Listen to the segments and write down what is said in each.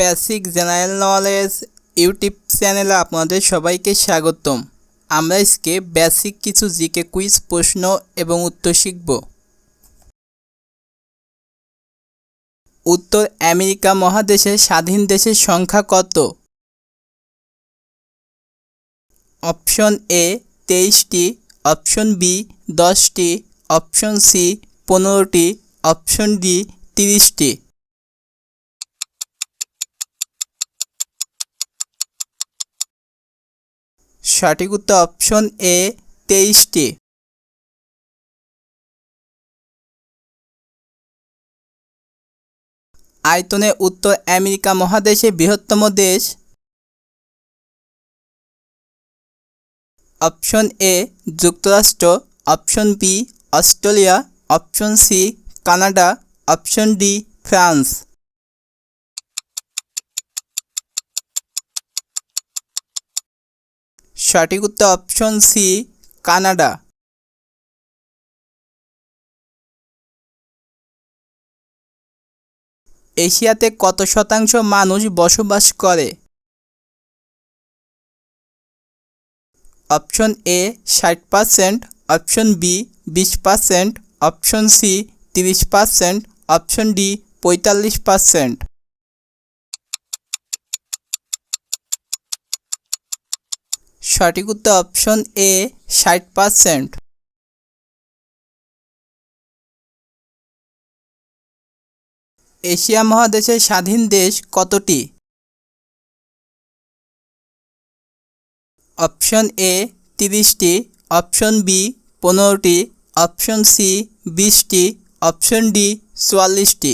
Basic general knowledge YouTube চ্যানেলে আপনাদের সবাইকে স্বাগতম। আমরা আজকে বেসিক কিছু জিকে কুইজ প্রশ্ন এবং উত্তর শিখব। উত্তর আমেরিকা মহাদেশের স্বাধীন দেশের সংখ্যা কত? অপশন এ তেইশটি, অপশন বি দশটি, অপশন সি পনেরোটি, অপশন ডি তিরিশটি। সঠিক উত্তর অপশন এ তেইশটি। আয়তনে উত্তর আমেরিকা মহাদেশে বৃহত্তম দেশ। অপশন এ যুক্তরাষ্ট্র। Option B Australia. Option C Canada. Option D France. সঠিক উত্তর অপশন সি কানাডা। এশিয়াতে কত শতাংশ মানুষ বসবাস করে? অপশন এ ষাট পার্সেন্ট অপশন বি বিশ পার্সেন্ট অপশন সি তিরিশ পার্সেন্ট অপশন ডি পঁয়তাল্লিশ পার্সেন্ট সঠিক উত্তর অপশন এ ষাট পার্সেন্ট এশিয়া মহাদেশের স্বাধীন দেশ কতটি? অপশন এ তিরিশটি। অপশন বি পনেরোটি। অপশন সি বিশটি। অপশন ডি চুয়াল্লিশটি।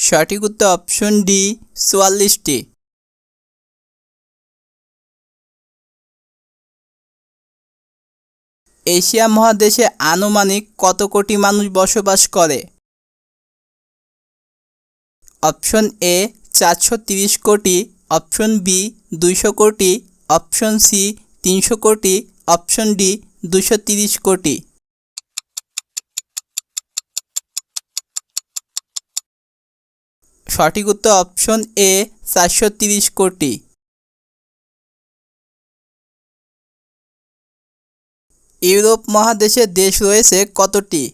সঠিক উত্তর অপশন ডি, চুয়াল্লিশটি। এশিয়া মহাদেশে আনুমানিক কত কোটি মানুষ বসবাস করে? অপশন এ, চারশো তিরিশ কোটি। অপশন বি, দুইশো কোটি। অপশন সি, তিনশো কোটি। অপশন ডি দুশো তিরিশ কোটি। সঠিক উত্তর অপশন এ, চারশো তিরিশ কোটি। ইউরোপ মহাদেশে দেশ রয়েছে কতটি?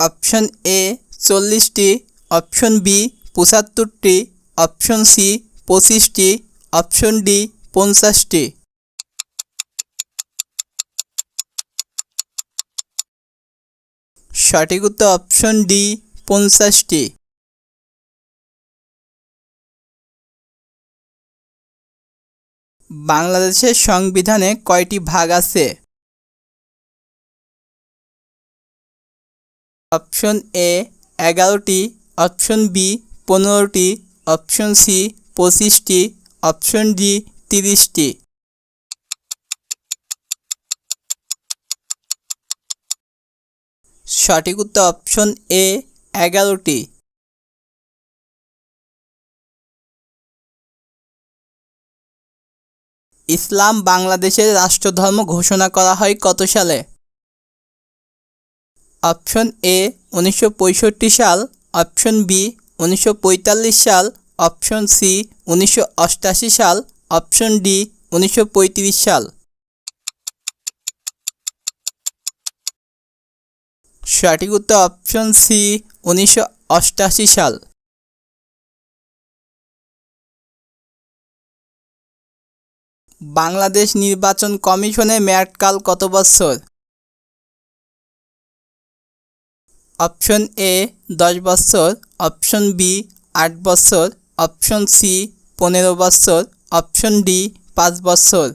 অপশন এ, চল্লিশটি। অপশন বি, পঁচাত্তরটি। অপশন সি, পঁচিশটি। অপশন ডি, পঞ্চাশটি। সঠিক উত্তর অপশন ডি পঞ্চাশটি। বাংলাদেশের সংবিধানে কয়টি ভাগ আছে? অপশন এ এগারোটি অপশন বি পনেরোটি অপশন সি পঁচিশটি অপশন ডি তিরিশটি। সঠিক উত্তর অপশন এ, এগারোটি। ইসলাম বাংলাদেশের রাষ্ট্রধর্ম ঘোষণা করা হয় কত সালে? অপশন এ, উনিশশো পঁয়ষট্টি সাল। অপশন বি, উনিশশো পঁয়তাল্লিশ সাল। অপশন সি, উনিশশো সাল। অপশন ডি, উনিশশো পঁয়ত্রিশ সাল। সঠিক উত্তর অপশন সি উনিশশো সাল। বাংলাদেশ নির্বাচন কমিশনের মেয়াদকাল কত বছর? অপশন এ দশ বছর। অপশন বি আট বছর। অপশন সি পনেরো বছর। অপশন ডি পাঁচ বছর।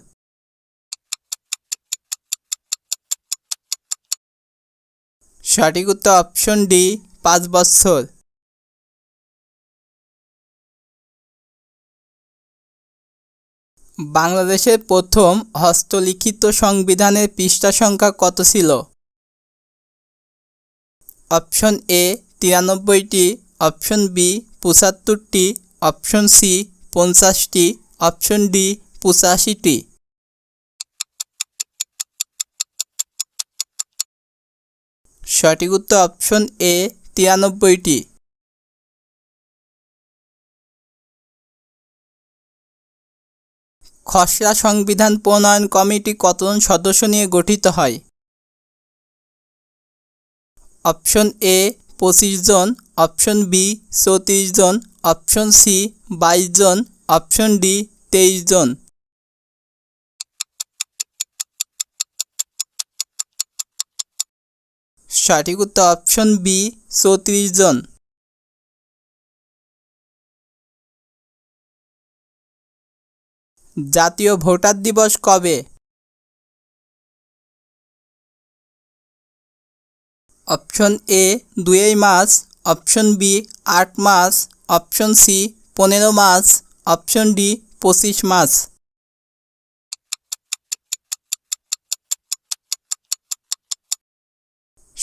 সঠিক উত্তর অপশন ডি পাঁচ বছর। বাংলাদেশের প্রথম হস্তলিখিত সংবিধানের পৃষ্ঠা সংখ্যা কত ছিল? অপশন এ তিরানব্বইটি অপশন বি পঁচাত্তরটি অপশন সি পঞ্চাশটি অপশন ডি পঁচাশিটি। সঠিক উত্তর অপশন এ, তিরানব্বইটি। খসড়া সংবিধান প্রণয়ন কমিটি কতজন সদস্য নিয়ে গঠিত হয়? অপশন এ, পঁচিশ জন। অপশন বি, চৌত্রিশ জন। অপশন সি, বাইশ জন। অপশন ডি, তেইশ জন। সঠিক উত্তর অপশন বি চৌত্রিশ জন। জাতীয় ভোটার দিবস কবে? অপশন এ দুই মার্চ অপশন বি আট মাস অপশন সি পনেরো মাস অপশন ডি পঁচিশ মার্চ।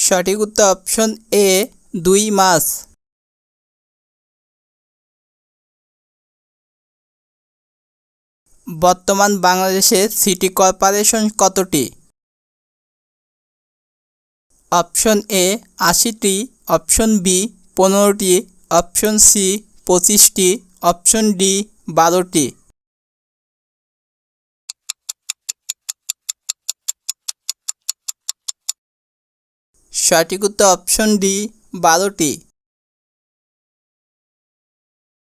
সঠিক উত্তর অপশন এ, দুই মার্চ বর্তমান বাংলাদেশে সিটি কর্পোরেশন কতটি? অপশন এ, আশিটি। অপশন বি, পনেরোটি। অপশন সি, পঁচিশটি। অপশন ডি, বারোটি। সঠিক উত্তর অপশন ডি বারোটি।